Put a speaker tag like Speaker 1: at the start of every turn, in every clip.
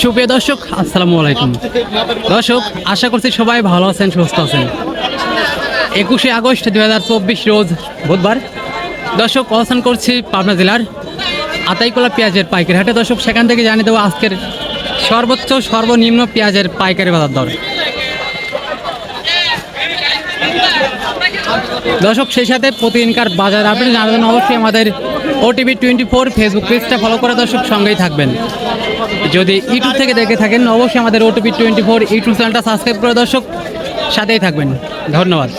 Speaker 1: সুপ্রিয় দর্শক, আসসালামু আলাইকুম। দর্শক, আশা করছি সবাই ভালো আছেন, সুস্থ আছেন। একুশে আগস্ট দুই হাজার চব্বিশ রোজ বুধবার। দর্শক, অবস্থান করছি পাবনা জেলার আতাইকোলা পেঁয়াজের পাইকারি হাটে। দর্শক, সেখান থেকে জানিয়ে দেবো আজকের সর্বোচ্চ, সর্বনিম্ন পেঁয়াজের পাইকারি বাজার দর। দর্শক, সেই সাথে প্রতিদিনকার বাজার আপনি জানাবেন অবশ্যই আমাদের ওটিভি টোয়েন্টি ফোর ফেসবুক পেজটা ফলো করে দর্শক সঙ্গেই থাকবেন। যদি ইউটিউব থেকে দেখে থাকেন অবশ্যই আমাদের ওটিপি টোয়েন্টি ফোর ইউটিউব চ্যানেলটা সাবস্ক্রাইব করে দর্শক সাথেই থাকবেন। ধন্যবাদ।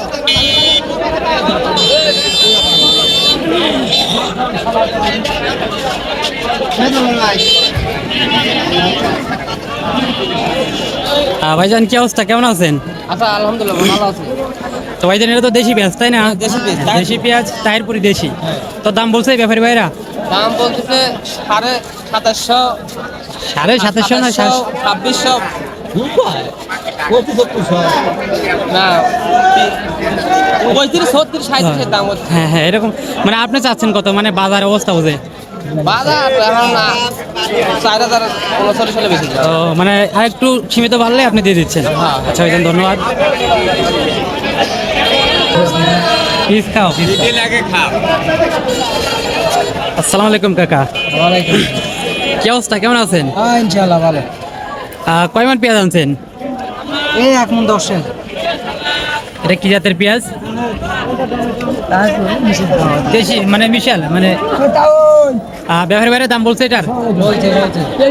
Speaker 1: ভাইজান কি অবস্থা? কেমন আছেন?
Speaker 2: আচ্ছা আলহামদুলিল্লাহ ভালো আছি।
Speaker 1: তো ভাইজান এটা তো দেশি পেঁয়াজ তাই না?
Speaker 2: দেশি পেঁয়াজ।
Speaker 1: দেশি পেঁয়াজ তাহিরপুরি দেশি। তো দাম বলছে ব্যাপারী ভাইরা?
Speaker 2: দাম বলতেছে সাড়ে সাতাশশো।
Speaker 1: সাড়ে সাতাশশো না
Speaker 2: ছাব্বিশশো?
Speaker 1: হ্যাঁ হ্যাঁ এরকম। মানে আপনি চাচ্ছেন কত? মানে বাজার অবস্থা বুঝে?
Speaker 2: বাজার এখন চার হাজার উনচল্লিশ হলে বেশি
Speaker 1: তো মানে আর একটু সীমিত বাড়লে আপনি দিয়ে দিচ্ছেন।
Speaker 2: হ্যাঁ।
Speaker 1: আচ্ছা ভাইজান ধন্যবাদ। পিস খাও আসসালামু আলাইকুম কাকা। কি অবস্থা? কেমন আছেন?
Speaker 3: হ্যাঁ ভালো।
Speaker 1: কয় মান পেঁয়াজ আনছেন?
Speaker 3: এই এক মন দশের
Speaker 1: এটা কি জাতের পেঁয়াজ? দেশি মানে বিশাল মানে ব্যবহার বাইরে দাম বলছে এটার?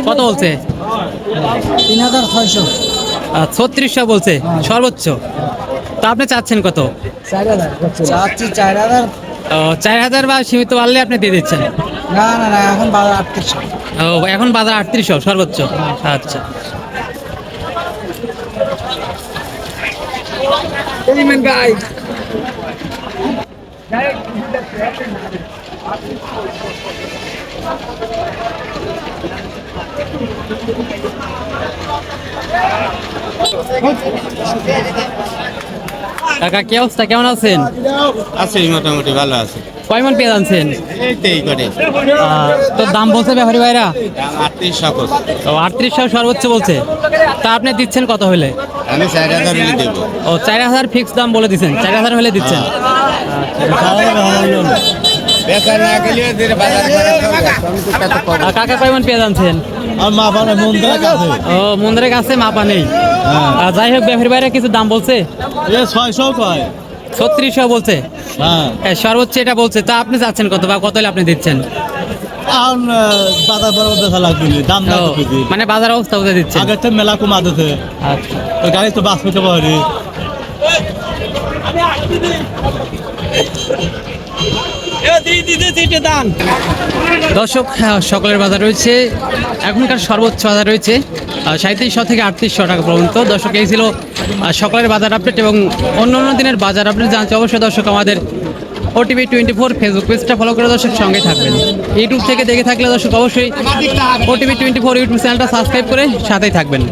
Speaker 1: কত বলছে?
Speaker 3: তিন হাজার ছয়শো।
Speaker 1: ছত্রিশশো বলছে সর্বোচ্চ। তো আপনি চাচ্ছেন কত?
Speaker 3: চাচ্ছি চার হাজার।
Speaker 1: চার হাজার বা সীমিত বাড়লে আপনি দিয়ে দিচ্ছেন?
Speaker 3: না না না এখন বাজার আটত্রিশশো।
Speaker 1: ও এখন বাজার আটত্রিশশো সর্বোচ্চ। আচ্ছা। কাকা কি অবস্থা? কেমন আছেন?
Speaker 4: আছি মোটামুটি ভালো আছে।
Speaker 1: কয় মন পেঁয়াজ আনছেন?
Speaker 4: তো করে।
Speaker 1: তো দাম বলছে ব্যাপারী ভাইরা? ও আটত্রিশশো সর্বোচ্চ বলছে। তা আপনি দিচ্ছেন কত হলে?
Speaker 4: আমি চার হাজার হলে দেবো।
Speaker 1: ও চার হাজার ফিক্স দাম বলে দিচ্ছেন। চার হাজার হলে দিচ্ছেন।
Speaker 4: বেকার না গেলে ওদের বাজার করা
Speaker 1: কাকা কয় মন পেঁয়াজ আনছেন?
Speaker 4: আর মা বাবা মন্দিরের কাছে।
Speaker 1: ও মন্দিরের কাছে মাপা নেই। আহ, যাই হোক ব্যাপারী ভাইরা কিছু দাম বলছে?
Speaker 4: এ ছয়শো কয়।
Speaker 1: ছত্রিশশো বলছে?
Speaker 4: হ্যাঁ।
Speaker 1: সর্বোচ্চ এটা বলছে। তা আপনি চাচ্ছেন কত বা কত হলে আপনি দিচ্ছেন?
Speaker 4: বাজার বড় দেখা লাগবে দাম না
Speaker 1: মানে বাজার অবস্থা বুঝে দিচ্ছে
Speaker 4: আগে তো মেলা কম আদতে।
Speaker 1: আচ্ছা।
Speaker 4: ওই গাড়ি তো বাস পেতে পারি।
Speaker 1: দর্শক হ্যাঁ, সকলের বাজার রয়েছে। এখনকার সর্বোচ্চ বাজার রয়েছে সাঁত্রিশশো থেকে আটত্রিশশো টাকা পর্যন্ত। দর্শক এই ছিল সকলের বাজার আপডেট এবং অন্য অন্য দিনের বাজার আপডেট জানতে অবশ্যই দর্শক আমাদের ওটিভি টোয়েন্টি ফোর ফেসবুক পেজটা ফলো করে দর্শক সঙ্গে থাকবেন। ইউটিউব থেকে দেখে থাকলে দর্শক অবশ্যই ওটিভি টোয়েন্টি ফোর ইউটিউব চ্যানেলটা সাবস্ক্রাইব করে সাথেই থাকবেন।